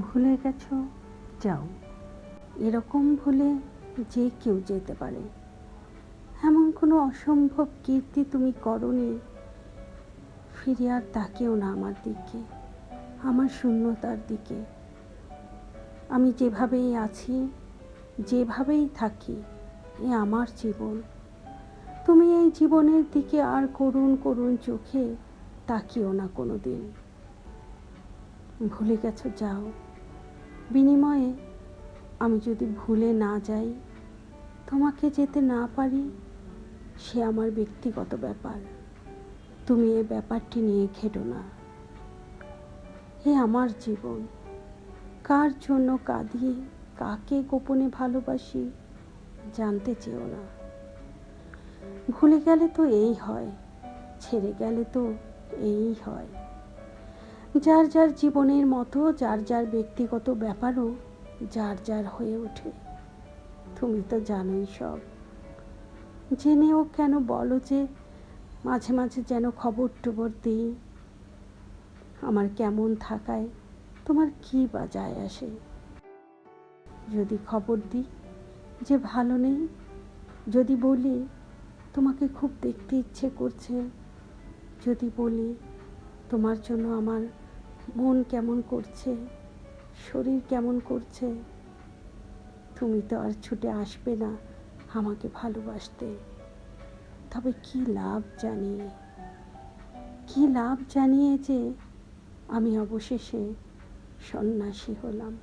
ভুলে গেছো? যাও। এরকম ভুলে যে কেউ যেতে পারে। এমন কোনো অসম্ভব কীর্তি তুমি করনি। ফিরে আর তাকেও না আমার দিকে, আমার শূন্যতার দিকে। আমি যেভাবেই আছি, যেভাবেই থাকি, এ আমার জীবন। তুমি এই জীবনের দিকে আর করুণ করুণ চোখে তাকিও না কোনো দিন ভুলে গেছো, যাও। বিনিময়ে আমি যদি ভুলে না যাই, তোমাকে যেতে না পারি, সে আমার ব্যক্তিগত ব্যাপার। তুমি এ ব্যাপারটি নিয়ে খেটো না। এ আমার জীবন। কার জন্য কাঁদি কাকে গোপনে ভালোবাসি, জানতে চেও না। ভুলে গেলে তো এই হয়, ছেড়ে গেলে তো এই হয়। যার যার জীবনের মতো, যার যার ব্যক্তিগত ব্যাপারও যার যার হয়ে ওঠে। তুমি তো জানোই সব। জেনেও কেন বলো যে মাঝে মাঝে যেন খবর টবর দিই। আমার কেমন থাকায় তোমার কী বা যায় আসে? যদি খবর দিই যে ভালো নেই, যদি বলি তোমাকে খুব দেখতে ইচ্ছে করছে, যদি বলি তোমার জন্য আমার মন কেমন করছে? শরীর কেমন করছে? তুমি তো আর ছুটে আসবে না আমাকে ভালোবাসতে। তবে কি লাভ জানিয়ে কি লাভ জানিয়ে যে আমি অবশেষে সন্ন্যাসী হলাম।